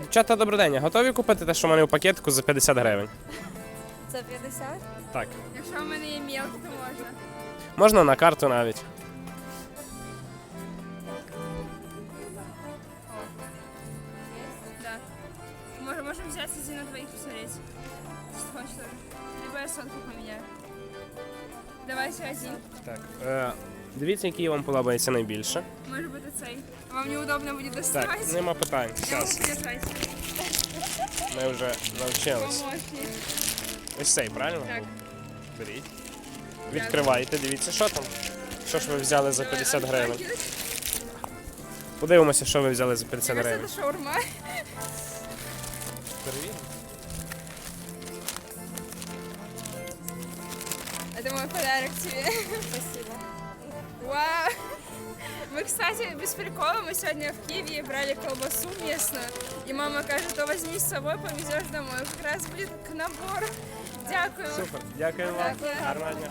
Дівчата, добрий день. Готові купити те, що в мене у пакетику за 50 гривень? Це 50? Так. Якщо в мене є мілки, то можна. Можна на карту навіть. Да. Може, можем взять один на двоих посмотреть. Что хочешь тоже. Либо я сотку поменяю. Давайте один. Так. Е, дивіться, який вам подобається найбільше. Может быть, и цей. Вам неудобно будет Так, доставать? нема питань. Я могу Зараз. подержать. Ми вже навчились. Помощник. Ось цей, правильно? Так. Беріть. Відкривайте, дивіться, що там. Що ж ви взяли за 50 гривень? Подивимося, що ви взяли за 50 Мне кажется, гривень. это шаурма. Это мой подарок тебе. Мы, кстати, без прикола, мы сегодня в Киеве брали колбасу местную, и мама кажется, то возьми с собой, повезешь домой. Как раз будет к набору. Дякую. Супер, дякую вам. Дякую. Дня.